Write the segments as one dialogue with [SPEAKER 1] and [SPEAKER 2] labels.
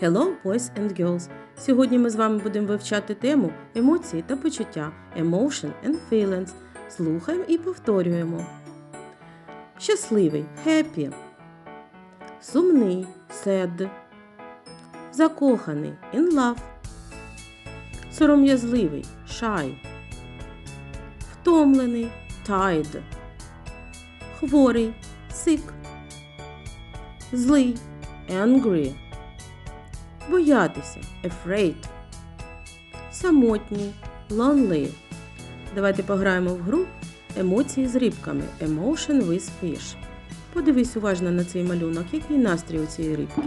[SPEAKER 1] Hello, boys and girls! Сьогодні ми з вами будемо вивчати тему емоції та почуття Emotion and Feelings. Слухаємо і повторюємо. Щасливий happy. Сумний sad. Закоханий in love. Сором'язливий shy. Втомлений tired. Хворий sick. Злий angry. Боятися afraid. Самотній lonely. Давайте пограємо в гру емоції з рибками Emotion with fish. Подивись уважно на цей малюнок, який настрій у цієї рибки.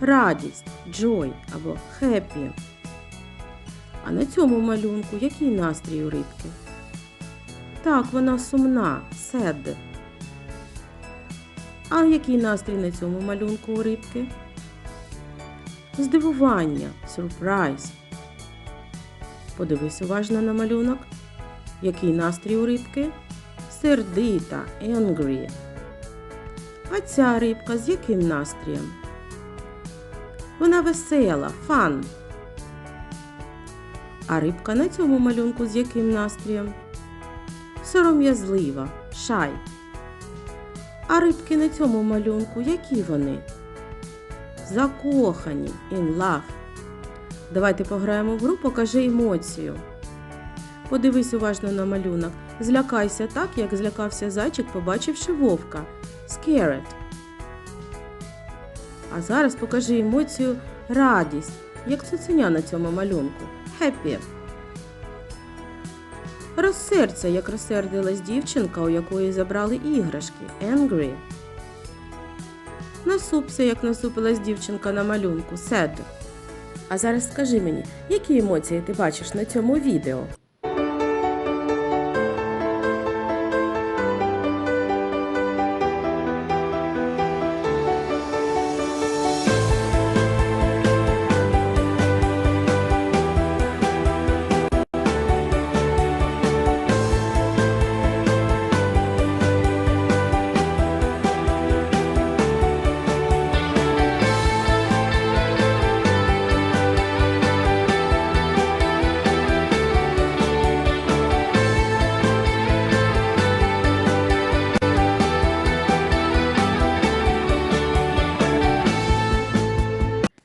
[SPEAKER 1] Радість, joy або happy. А на цьому малюнку який настрій у рибки? Так, вона сумна, sad. А який настрій на цьому малюнку у рибки? Здивування, surprise. Подивись уважно на малюнок. Який настрій у рибки? Сердита, angry. А ця рибка з яким настроєм? Вона весела, fun. А рибка на цьому малюнку з яким настроєм? Сором'язлива, shy. А рибки на цьому малюнку які вони? Закохані in love. Давайте пограємо в гру Покажи емоцію. Подивись уважно на малюнок. Злякайся так, як злякався зайчик, побачивши вовка. Scared. А зараз покажи емоцію радість, як цуценя на цьому малюнку. Happy. Розсердься, як розсердилась дівчинка, у якої забрали іграшки. Angry. Насупся, як насупилась дівчинка на малюнку. Сед. А зараз скажи мені, які емоції ти бачиш на цьому відео?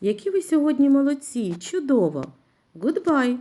[SPEAKER 1] Які ви сьогодні молодці! Чудово! Goodbye!